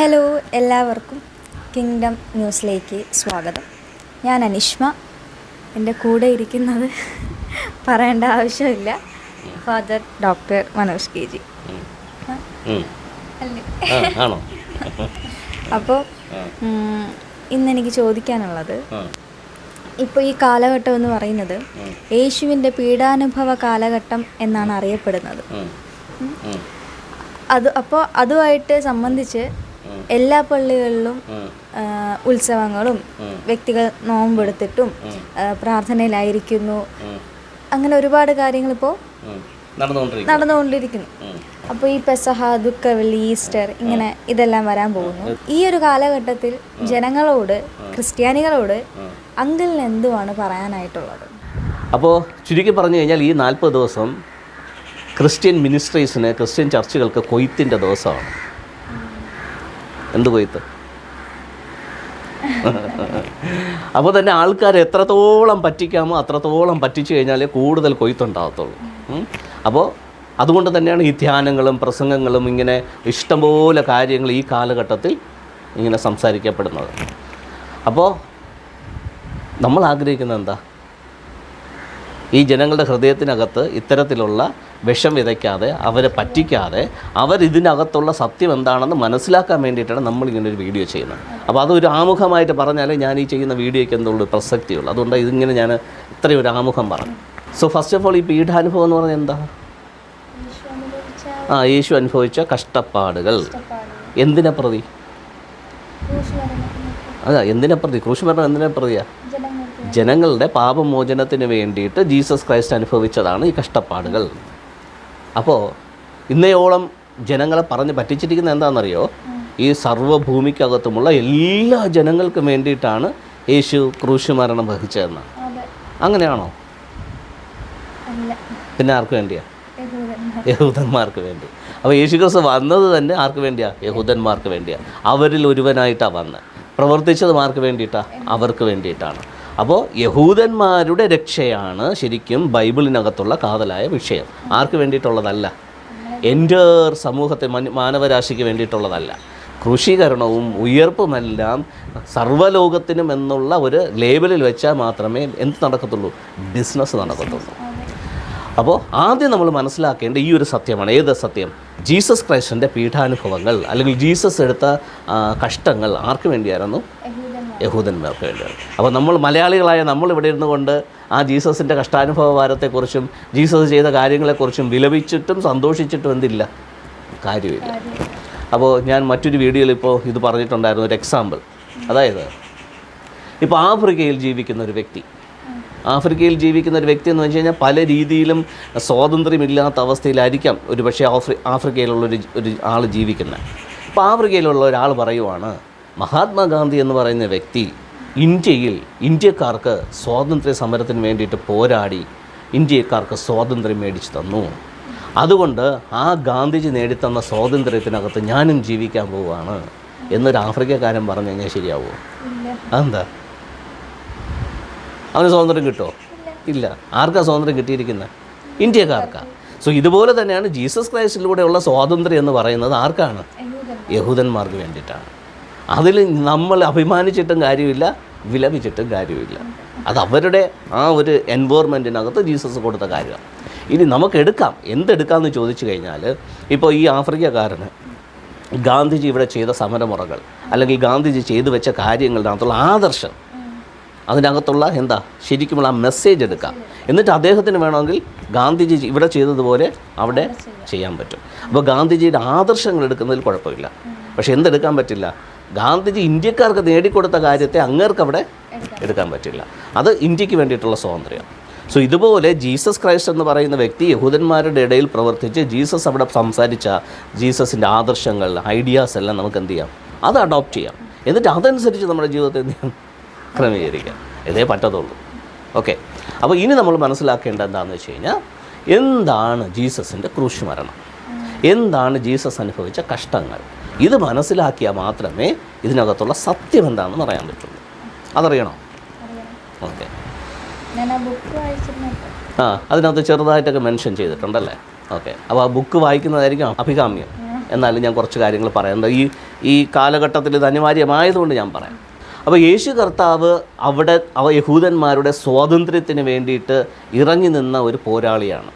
Hello എല്ലാവർക്കും kingdom ന്യൂസിലേക്ക് സ്വാഗതം. ഞാൻ അനിഷ്മ. എന്റെ കൂടെ ഇരിക്കുന്നത് പറയേണ്ട ആവശ്യമില്ല. Father doctor Manoj K G. അപ്പോൾ ഇന്ന് എനിക്ക് ചോദിക്കാനുള്ളത് ഇപ്പോൾ ഈ കാലഘട്ടം എന്ന് പറയുന്നത് യേശുവിന്റെ പീഡാനുഭവ കാലഘട്ടം എന്നാണ് അറിയപ്പെടുന്നത്. അത് അപ്പോൾ അതുമായിട്ട് സംബന്ധിച്ച്. എല്ലാ പള്ളികളിലും ഉത്സവങ്ങളും വ്യക്തികൾ നോമ്പെടുത്തിട്ടും പ്രാർത്ഥനയിലായിരിക്കുന്നു. അങ്ങനെ ഒരുപാട് കാര്യങ്ങൾ ഇപ്പോൾ നടന്നുകൊണ്ടിരിക്കുന്നു. അപ്പോൾ ഈ പെസഹ ദുഃഖവെള്ളി ഈസ്റ്റർ ഇങ്ങനെ ഇതെല്ലാം വരാൻ പോകുന്നു. ഈ ഒരു കാലഘട്ടത്തിൽ ജനങ്ങളോട് ക്രിസ്ത്യാനികളോട്. അങ്കിളിന് എന്തുവാണ് പറയാനായിട്ടുള്ളത്? അപ്പോൾ ചുരുക്കി പറഞ്ഞു കഴിഞ്ഞാൽ ഈ നാൽപ്പത് ദിവസം ക്രിസ്ത്യൻ മിനിസ്ട്രീസിന് ക്രിസ്ത്യൻ ചർച്ചുകൾക്ക് കൊയ്ത്തിന്റെ ദിവസമാണ്. എന്ത് കൊയ്ത്ത്? അപ്പോൾ തന്നെ ആൾക്കാർ എത്രത്തോളം പറ്റിക്കാമോ അത്രത്തോളം പറ്റിച്ചു കഴിഞ്ഞാലേ കൂടുതൽ കൊയ്ത്തുണ്ടാകത്തുള്ളൂ. അപ്പോൾ അതുകൊണ്ട് തന്നെയാണ് ഈ ധ്യാനങ്ങളും പ്രസംഗങ്ങളും ഇങ്ങനെ ഇഷ്ടംപോലെ കാര്യങ്ങൾ ഈ കാലഘട്ടത്തിൽ ഇങ്ങനെ സംസാരിക്കപ്പെടുന്നത്. അപ്പോൾ നമ്മൾ ആഗ്രഹിക്കുന്നത് എന്താ? ഈ ജനങ്ങളുടെ ഹൃദയത്തിനകത്ത് ഇത്തരത്തിലുള്ള വിഷം വിതയ്ക്കാതെ അവരെ പറ്റിക്കാതെ അവരിതിനകത്തുള്ള സത്യം എന്താണെന്ന് മനസ്സിലാക്കാൻ വേണ്ടിയിട്ടാണ് നമ്മളിങ്ങനെ ഒരു വീഡിയോ ചെയ്യുന്നത്. അപ്പോൾ അതൊരു ആമുഖമായിട്ട് പറഞ്ഞാലേ ഞാൻ ഈ ചെയ്യുന്ന വീഡിയോയ്ക്ക് എന്തുള്ളൂ പ്രസക്തിയുള്ളൂ. അതുകൊണ്ട് ഇതിങ്ങനെ ഞാൻ ഇത്രയും ഒരു ആമുഖം പറഞ്ഞു. സോ ഫസ്റ്റ് ഓഫ് ഓൾ ഈ പീഠാനുഭവം എന്ന് പറഞ്ഞാൽ എന്താ? ആ യേശു അനുഭവിച്ച കഷ്ടപ്പാടുകൾ. എന്തിനെ പ്രതി? അതാ എന്തിനെ പ്രതി? ക്രൂശ് മരണം എന്തിനെ പ്രതിയാ? ജനങ്ങളുടെ പാപമോചനത്തിന് വേണ്ടിയിട്ട് ജീസസ് ക്രൈസ്റ്റ് അനുഭവിച്ചതാണ് ഈ കഷ്ടപ്പാടുകൾ. അപ്പോൾ ഇന്നയോളം ജനങ്ങളെ പറഞ്ഞ് പറ്റിച്ചിരിക്കുന്നത് എന്താണെന്നറിയോ? ഈ സർവഭൂമിക്കകത്തുമുള്ള എല്ലാ ജനങ്ങൾക്കും വേണ്ടിയിട്ടാണ് യേശു ക്രൂശുമരണം വഹിച്ചതെന്ന്. അങ്ങനെയാണോ? പിന്നെ ആർക്ക് വേണ്ടിയാ? യഹൂദന്മാർക്ക്. വേണ്ടി. അപ്പോൾ യേശു ക്രിസ്തു വന്നത് തന്നെ ആർക്ക് വേണ്ടിയാ? യഹൂദന്മാർക്ക് വേണ്ടിയാ. അവരിൽ ഒരുവനായിട്ടാണ് വന്നത്. പ്രവർത്തിച്ചത് ആർക്ക് വേണ്ടിയിട്ടാണ് അവർക്ക് വേണ്ടിയിട്ടാണ്. അപ്പോൾ യഹൂദന്മാരുടെ രക്ഷയാണ് ശരിക്കും ബൈബിളിനകത്തുള്ള കാതലായ വിഷയം. ആർക്ക് വേണ്ടിയിട്ടുള്ളതല്ല? എന്റെ സമൂഹത്തെ മാനവരാശിക്ക് വേണ്ടിയിട്ടുള്ളതല്ല. കൃഷീകരണവും ഉയർപ്പുമെല്ലാം സർവലോകത്തിനും എന്നുള്ള ഒരു ലേബലിൽ വെച്ചാൽ മാത്രമേ എന്ത് നടക്കത്തുള്ളൂ? ബിസിനസ് നടക്കത്തുള്ളൂ. അപ്പോൾ ആദ്യം നമ്മൾ മനസ്സിലാക്കേണ്ട ഈ ഒരു സത്യമാണ്. ഏത് സത്യം? ജീസസ് ക്രൈസ്റ്റിന്റെ പീഠാനുഭവങ്ങൾ അല്ലെങ്കിൽ ജീസസ് എടുത്ത കഷ്ടങ്ങൾ ആർക്ക് വേണ്ടിയായിരുന്നു? യഹൂദന്മാർക്ക് വേണ്ടിയാണ് അപ്പോൾ നമ്മൾ മലയാളികളായ നമ്മൾ ഇവിടെ ഇരുന്നു കൊണ്ട് ആ ജീസസിന്റെ കഷ്ടാനുഭവ വാരത്തെക്കുറിച്ചും ജീസസ് ചെയ്ത കാര്യങ്ങളെക്കുറിച്ചും വിലപിച്ചിട്ടും സന്തോഷിച്ചിട്ടും എന്തില്ല? കാര്യമില്ല. അപ്പോൾ ഞാൻ മറ്റൊരു വീഡിയോയിൽ ഇപ്പോൾ ഇത് പറഞ്ഞിട്ടുണ്ടായിരുന്നു ഒരു എക്സാമ്പിൾ അതായത് ഇപ്പോൾ ആഫ്രിക്കയിൽ ജീവിക്കുന്ന ഒരു വ്യക്തി ആഫ്രിക്കയിൽ ജീവിക്കുന്ന ഒരു വ്യക്തി എന്ന് വെച്ച് കഴിഞ്ഞാൽ പല രീതിയിലും സ്വാതന്ത്ര്യമില്ലാത്ത അവസ്ഥയിലായിരിക്കാം ഒരു പക്ഷേ ആഫ്രി ആഫ്രിക്കയിലുള്ളൊരു ഒരു ആൾ ജീവിക്കുന്നത്. അപ്പോൾ ആഫ്രിക്കയിലുള്ള ഒരാൾ പറയുവാണ് മഹാത്മാഗാന്ധി എന്ന് പറയുന്ന വ്യക്തി ഇന്ത്യയിൽ ഇന്ത്യക്കാർക്ക് സ്വാതന്ത്ര്യ സമരത്തിന് വേണ്ടിയിട്ട് പോരാടി ഇന്ത്യക്കാർക്ക് സ്വാതന്ത്ര്യം മേടിച്ചു തന്നു. അതുകൊണ്ട് ആ ഗാന്ധിജി നേടിത്തന്ന സ്വാതന്ത്ര്യത്തിനകത്ത് ഞാനും ജീവിക്കാൻ പോവുകയാണ് എന്നൊരു ആഫ്രിക്കക്കാരൻ പറഞ്ഞു കഴിഞ്ഞാൽ ശരിയാവുമോ അതെന്താ? അവന് സ്വാതന്ത്ര്യം കിട്ടുമോ ഇല്ല. ആർക്കാ സ്വാതന്ത്ര്യം കിട്ടിയിരിക്കുന്നത് ഇന്ത്യക്കാർക്കാ. സോ ഇതുപോലെ തന്നെയാണ് ജീസസ് ക്രൈസ്റ്റിലൂടെയുള്ള സ്വാതന്ത്ര്യം എന്ന് പറയുന്നത് ആർക്കാണ്? യഹൂദന്മാർക്ക് വേണ്ടിയിട്ടാണ്. അതിൽ നമ്മൾ അഭിമാനിച്ചിട്ടും കാര്യമില്ല വിലപിച്ചിട്ടും കാര്യമില്ല. അത് അവരുടെ ആ ഒരു എൻവോർമെന്റിനകത്ത് ജീസസ് കൊടുത്ത കാര്യമാണ്. ഇനി നമുക്ക് എടുക്കാം. എന്തെടുക്കാമെന്ന് ചോദിച്ചു കഴിഞ്ഞാൽ ഇപ്പോൾ ഈ ആഫ്രിക്കക്കാരന് ഗാന്ധിജി ഇവിടെ ചെയ്ത സമരമുറകൾ അല്ലെങ്കിൽ ഗാന്ധിജി ചെയ്തു വെച്ച കാര്യങ്ങളിനകത്തുള്ള ആദർശം അതിനകത്തുള്ള എന്താ ശരിക്കുമുള്ള ആ മെസ്സേജ് എടുക്കാം. എന്നിട്ട് അദ്ദേഹത്തിന് വേണമെങ്കിൽ ഗാന്ധിജി ഇവിടെ ചെയ്തതുപോലെ അവിടെ ചെയ്യാൻ പറ്റും. അപ്പോൾ ഗാന്ധിജിയുടെ ആദർശങ്ങൾ എടുക്കുന്നതിൽ കുഴപ്പമില്ല. പക്ഷേ എന്തെടുക്കാൻ പറ്റില്ല? ഗാന്ധിജി ഇന്ത്യക്കാർക്ക് നേടിക്കൊടുത്ത കാര്യത്തെ അങ്ങേർക്ക് അവിടെ എടുക്കാൻ പറ്റില്ല. അത് ഇന്ത്യയ്ക്ക് വേണ്ടിയിട്ടുള്ള സ്വാതന്ത്ര്യം. സോ ഇതുപോലെ ജീസസ് ക്രൈസ്റ്റ് എന്ന് പറയുന്ന വ്യക്തി യഹൂദന്മാരുടെ ഇടയിൽ പ്രവർത്തിച്ച് ജീസസ് അവിടെ സംസാരിച്ച ജീസസിന്റെ ആദർശങ്ങൾ ഐഡിയാസ് എല്ലാം നമുക്ക് എന്ത് ചെയ്യാം? അത് അഡോപ്റ്റ് ചെയ്യാം. എന്നിട്ട് അതനുസരിച്ച് നമ്മുടെ ജീവിതത്തെ എന്ത് ചെയ്യാം? ക്രമീകരിക്കാം. ഇതേ പറ്റത്തുള്ളൂ. ഓക്കെ അപ്പോൾ ഇനി നമ്മൾ മനസ്സിലാക്കേണ്ട എന്താണെന്ന് വെച്ച് കഴിഞ്ഞാൽ എന്താണ് ജീസസിന്റെ ക്രൂശ് മരണം? എന്താണ് ജീസസ് അനുഭവിച്ച കഷ്ടങ്ങൾ? ഇത് മനസ്സിലാക്കിയാൽ മാത്രമേ ഇതിനകത്തുള്ള സത്യം എന്താണെന്ന് പറയാൻ പറ്റുള്ളൂ. അതറിയണോ? ഓക്കെ. ആ അതിനകത്ത് ചെറുതായിട്ടൊക്കെ മെൻഷൻ ചെയ്തിട്ടുണ്ടല്ലേ? ഓക്കെ. അപ്പോൾ ആ ബുക്ക് വായിക്കുന്നതായിരിക്കും അഭികാമ്യം. എന്നാലും ഞാൻ കുറച്ച് കാര്യങ്ങൾ പറയാം ഈ ഈ കാലഘട്ടത്തിൽ ഇത് അനിവാര്യമായതുകൊണ്ട് ഞാൻ പറയാം. അപ്പോൾ യേശു കർത്താവ് അവിടെ അവ യഹൂദന്മാരുടെ സ്വാതന്ത്ര്യത്തിന് വേണ്ടിയിട്ട് ഇറങ്ങി നിന്ന ഒരു പോരാളിയാണ്.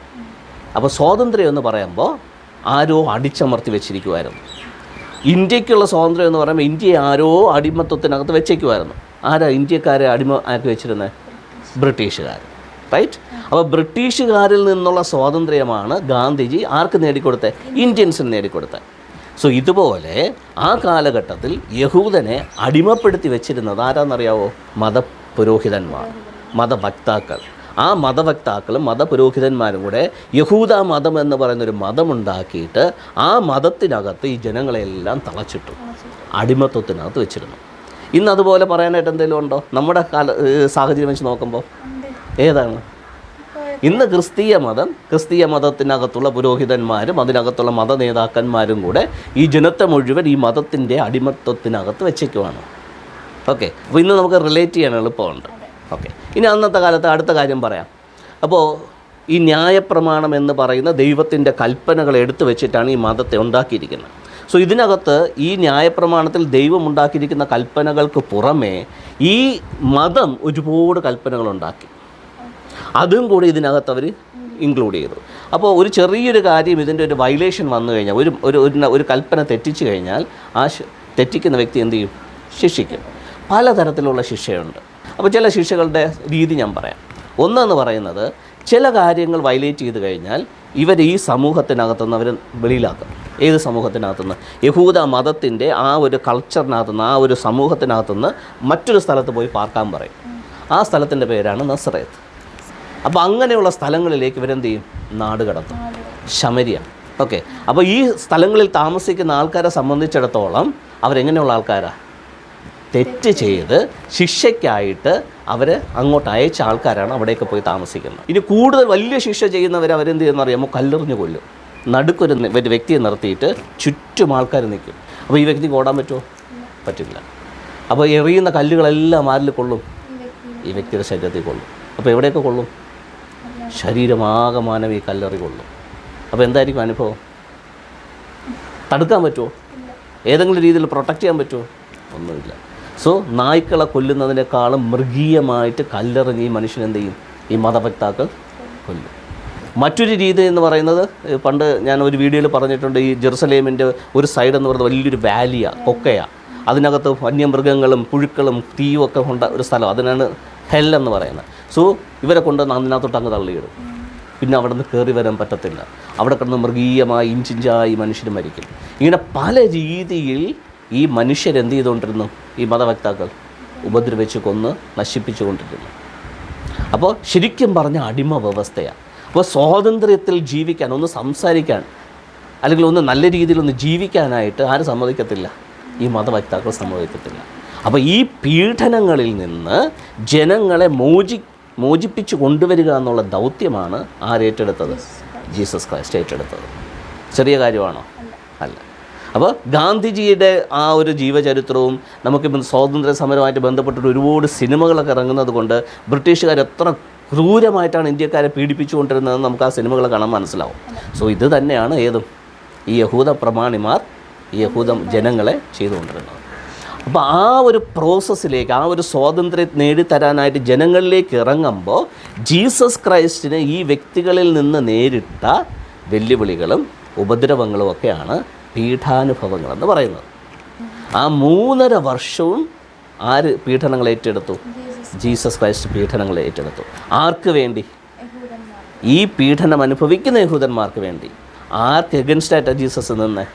അപ്പോൾ സ്വാതന്ത്ര്യം എന്ന് പറയുമ്പോൾ ആരോ അടിച്ചമർത്തി വെച്ചിരിക്കുമായിരുന്നു ഇന്ത്യക്കുള്ള സ്വാതന്ത്ര്യം എന്ന് പറയുമ്പോൾ ഇന്ത്യയെ ആരോ അടിമത്വത്തിനകത്ത് വെച്ചേക്കുമായിരുന്നു ആരാ ഇന്ത്യക്കാരെ അടിമ ആക്കി വെച്ചിരുന്നത് ബ്രിട്ടീഷുകാർ. റൈറ്റ്? അപ്പോൾ ബ്രിട്ടീഷുകാരിൽ നിന്നുള്ള സ്വാതന്ത്ര്യമാണ് ഗാന്ധിജി ആർക്ക് നേടിക്കൊടുത്തത് ഇന്ത്യൻസിന് നേടിക്കൊടുത്തത് സോ ഇതുപോലെ ആ കാലഘട്ടത്തിൽ യഹൂദനെ അടിമപ്പെടുത്തി വെച്ചിരുന്നത് ആരാന്നറിയാവോ? മതപുരോഹിതന്മാർ മതഭക്താക്കൾ. ആ മതവക്താക്കളും മതപുരോഹിതന്മാരും കൂടെ യഹൂദ മതം എന്ന് പറയുന്നൊരു മതമുണ്ടാക്കിയിട്ട് ആ മതത്തിനകത്ത് ഈ ജനങ്ങളെല്ലാം തളച്ചിട്ടു. അടിമത്വത്തിനകത്ത് വെച്ചിരുന്നു. ഇന്ന് അതുപോലെ പറയാനായിട്ട് എന്തെങ്കിലും ഉണ്ടോ? നമ്മുടെ കാല സാഹചര്യം വെച്ച് നോക്കുമ്പോൾ ഏതാണ്? ഇന്ന് ക്രിസ്തീയ മതം ക്രിസ്തീയ മതത്തിനകത്തുള്ള പുരോഹിതന്മാരും അതിനകത്തുള്ള മത നേതാക്കന്മാരും കൂടെ ഈ ജനത്തെ മുഴുവൻ ഈ മതത്തിന്റെ അടിമത്വത്തിനകത്ത് വെച്ചേക്കുവാണ്. ഓക്കെ. അപ്പോൾ ഇന്ന് നമുക്ക് റിലേറ്റ് ചെയ്യാൻ എളുപ്പമുണ്ട്. ഓക്കെ. ഇനി അന്നത്തെ കാലത്ത് അടുത്ത കാര്യം പറയാം. അപ്പോൾ ഈ ന്യായപ്രമാണം എന്ന് പറയുന്ന ദൈവത്തിന്റെ കൽപ്പനകൾ എടുത്തു വെച്ചിട്ടാണ് ഈ മതത്തെ ഉണ്ടാക്കിയിരിക്കുന്നത്. സോ ഇതിനകത്ത് ഈ ന്യായപ്രമാണത്തിൽ ദൈവം ഉണ്ടാക്കിയിരിക്കുന്ന കൽപ്പനകൾക്ക് പുറമേ ഈ മതം ഒരുപാട് കൽപ്പനകൾ ഉണ്ടാക്കി. അതും കൂടി ഇതിനകത്ത് അവർ ഇൻക്ലൂഡ് ചെയ്തു. അപ്പോൾ ഒരു ചെറിയൊരു കാര്യം ഇതിന്റെ ഒരു വയലേഷൻ വന്നു കഴിഞ്ഞാൽ ഒരു ഒരു ഒരു- കൽപ്പന തെറ്റിച്ചു കഴിഞ്ഞാൽ ആ തെറ്റിക്കുന്ന വ്യക്തി എന്ത് ചെയ്യും? ശിക്ഷിക്കും. പലതരത്തിലുള്ള ശിക്ഷയുണ്ട്. അപ്പോൾ ചില ശിക്ഷകളുടെ രീതി ഞാൻ പറയാം. ഒന്നെന്ന് പറയുന്നത് ചില കാര്യങ്ങൾ വയലേറ്റ് ചെയ്ത് കഴിഞ്ഞാൽ ഇവർ ഈ സമൂഹത്തിനകത്തുനിന്ന് അവർ വെളിയിലാക്കും. ഏത് സമൂഹത്തിനകത്തുനിന്ന്? യഹൂദ മതത്തിന്റെ ആ ഒരു കൾച്ചറിനകത്തുനിന്ന് ആ ഒരു സമൂഹത്തിനകത്തുനിന്ന് മറ്റൊരു സ്ഥലത്ത് പോയി പാർക്കാൻ പറയും. ആ സ്ഥലത്തിന്റെ പേരാണ് നസ്രയത്ത് അപ്പോൾ അങ്ങനെയുള്ള സ്ഥലങ്ങളിലേക്ക് ഇവരെന്ത് ചെയ്യും? നാട് കടത്തും. Samaria okay. അപ്പോൾ ഈ സ്ഥലങ്ങളിൽ താമസിക്കുന്ന ആൾക്കാരെ സംബന്ധിച്ചിടത്തോളം അവരെങ്ങനെയുള്ള ആൾക്കാരാണ് തെറ്റ് ചെയ്ത് ശിക്ഷയ്ക്കായിട്ട് അവർ അങ്ങോട്ട് അയച്ച ആൾക്കാരാണ് അവിടെയൊക്കെ പോയി താമസിക്കുന്നത്. ഇനി കൂടുതൽ വലിയ ശിക്ഷ ചെയ്യുന്നവർ അവരെന്ത് ചെയ്യുന്ന അറിയാമോ? കല്ലെറിഞ്ഞ് കൊല്ലും. നടുക്കൊരു ഒരു വ്യക്തിയെ നിർത്തിയിട്ട് ചുറ്റും ആൾക്കാർ നിൽക്കും. അപ്പോൾ ഈ വ്യക്തിക്ക് ഓടാൻ പറ്റുമോ? പറ്റില്ല. അപ്പോൾ എറിയുന്ന കല്ലുകളെല്ലാം ആരിൽ കൊള്ളും? ഈ വ്യക്തിയുടെ ശരീരത്തിൽ കൊള്ളും. അപ്പോൾ എവിടെയൊക്കെ കൊള്ളും? ശരീരമാകമാനം ഈ കല്ലെറി കൊള്ളും. അപ്പോൾ എന്തായിരിക്കും അനുഭവം? തടുക്കാൻ പറ്റുമോ? ഏതെങ്കിലും രീതിയിൽ പ്രൊട്ടക്റ്റ് ചെയ്യാൻ പറ്റുമോ? ഒന്നുമില്ല. സോ നായ്ക്കളെ കൊല്ലുന്നതിനേക്കാളും മൃഗീയമായിട്ട് കല്ലെറിഞ്ഞ് ഈ മനുഷ്യൻ എന്ത് ചെയ്യും? ഈ മതഭക്താക്കൾ കൊല്ലും. മറ്റൊരു രീതി എന്ന് പറയുന്നത് പണ്ട് ഞാൻ ഒരു വീഡിയോയിൽ പറഞ്ഞിട്ടുണ്ട് ഈ ജെറുസലേമിന്റെ ഒരു സൈഡ് എന്ന് പറയുന്നത് വലിയൊരു വാലിയാണ് കൊക്കയാണ് അതിനകത്ത് വന്യമൃഗങ്ങളും പുഴുക്കളും തീയും ഒക്കെ കൊണ്ട ഒരു സ്ഥലം അതിനാണ് ഹെൽ എന്ന് പറയുന്നത്. സോ ഇവരെ കൊണ്ട് അതിനകത്തോട്ട് അങ്ങ് തള്ളിയിടും. പിന്നെ അവിടെ നിന്ന് കയറി വരാൻ പറ്റത്തില്ല. അവിടെ കിടന്ന് മൃഗീയമായി ഇഞ്ചിഞ്ചായി മനുഷ്യർ മരിക്കും. ഇങ്ങനെ പല രീതിയിൽ ഈ മനുഷ്യരെന്ത് ചെയ്തുകൊണ്ടിരുന്നു? ഈ മതവക്താക്കൾ ഉപദ്രവിച്ച് കൊന്ന് നശിപ്പിച്ചു കൊണ്ടിരുന്നു അപ്പോൾ ശരിക്കും പറഞ്ഞ അടിമ വ്യവസ്ഥയാണ്. അപ്പോൾ സ്വാതന്ത്ര്യത്തിൽ ജീവിക്കാൻ ഒന്ന് സംസാരിക്കാൻ അല്ലെങ്കിൽ ഒന്ന് നല്ല രീതിയിൽ ഒന്ന് ജീവിക്കാനായിട്ട് ആരും സമ്മതിക്കത്തില്ല. ഈ മതവക്താക്കൾ സമ്മതിക്കത്തില്ല. അപ്പോൾ ഈ പീഡനങ്ങളിൽ നിന്ന് ജനങ്ങളെ മോചി മോചിപ്പിച്ചു കൊണ്ടുവരിക എന്നുള്ള ദൗത്യമാണ് ആരേറ്റെടുത്തത് ജീസസ് ക്രൈസ്റ്റ് ഏറ്റെടുത്തത്. ചെറിയ കാര്യമാണോ? അല്ല. അപ്പോൾ ഗാന്ധിജിയുടെ ആ ഒരു ജീവചരിത്രവും നമുക്കിപ്പം സ്വാതന്ത്ര്യ സമരമായിട്ട് ബന്ധപ്പെട്ടിട്ട് ഒരുപാട് സിനിമകളൊക്കെ ഇറങ്ങുന്നത് കൊണ്ട് ബ്രിട്ടീഷുകാർ എത്ര ക്രൂരമായിട്ടാണ് ഇന്ത്യക്കാരെ പീഡിപ്പിച്ചുകൊണ്ടിരുന്നതെന്ന് നമുക്ക് ആ സിനിമകൾ കാണാൻ മനസ്സിലാവും. സോ ഇത് തന്നെയാണ് ഏതും ഈ യഹൂദ പ്രമാണിമാർ ഈ യഹൂദ ജനങ്ങളെ ചെയ്തുകൊണ്ടിരുന്നത്. അപ്പോൾ ആ ഒരു പ്രോസസ്സിലേക്ക് ആ ഒരു സ്വാതന്ത്ര്യം നേടിത്തരാനായിട്ട് ജനങ്ങളിലേക്ക് ഇറങ്ങുമ്പോൾ ജീസസ് ക്രൈസ്റ്റിന് ഈ വ്യക്തികളിൽ നിന്ന് നേരിട്ട വെല്ലുവിളികളും ഉപദ്രവങ്ങളും ഒക്കെയാണ് പീഠാനുഭവങ്ങളെന്ന് പറയുന്നത്. ആ മൂന്നര വർഷവും ആര് പീഡനങ്ങൾ ഏറ്റെടുത്തു? Jesus Christ. പീഡനങ്ങൾ ഏറ്റെടുത്തു. ആർക്ക് വേണ്ടി? ഈ പീഡനം അനുഭവിക്കുന്ന യഹൂദന്മാർക്ക് വേണ്ടി. ആർക്ക് എഗൻസ്റ്റായിട്ടാണ് ജീസസ് നിന്ന്?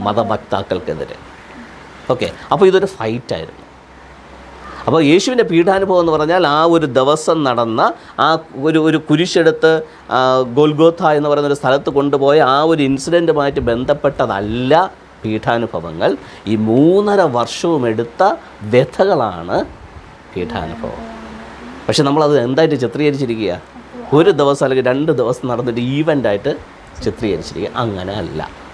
മതഭക്താക്കൾക്കെതിരെ. ഓക്കെ. അപ്പോൾ ഇതൊരു ഫൈറ്റായിരുന്നു അപ്പോൾ യേശുവിന്റെ പീഠാനുഭവം എന്ന് പറഞ്ഞാൽ ആ ഒരു ദിവസം നടന്ന ആ ഒരു ഒരു കുരിശെടുത്ത് ഗോൽഗോഥ എന്ന് പറയുന്ന ഒരു സ്ഥലത്ത് കൊണ്ടുപോയ ആ ഒരു ഇൻസിഡന്റുമായിട്ട് ബന്ധപ്പെട്ടതല്ല പീഠാനുഭവങ്ങൾ. ഈ മൂന്നര വർഷവും എടുത്ത വ്യഥകളാണ് പീഠാനുഭവം. പക്ഷെ നമ്മളത് എന്തായിട്ട് ചിത്രീകരിച്ചിരിക്കുക? ഒരു ദിവസം അല്ലെങ്കിൽ രണ്ട് ദിവസം നടന്നിട്ട് ഈവന്റായിട്ട് ചിത്രീകരിച്ചിരിക്കുക. അങ്ങനെ അല്ല.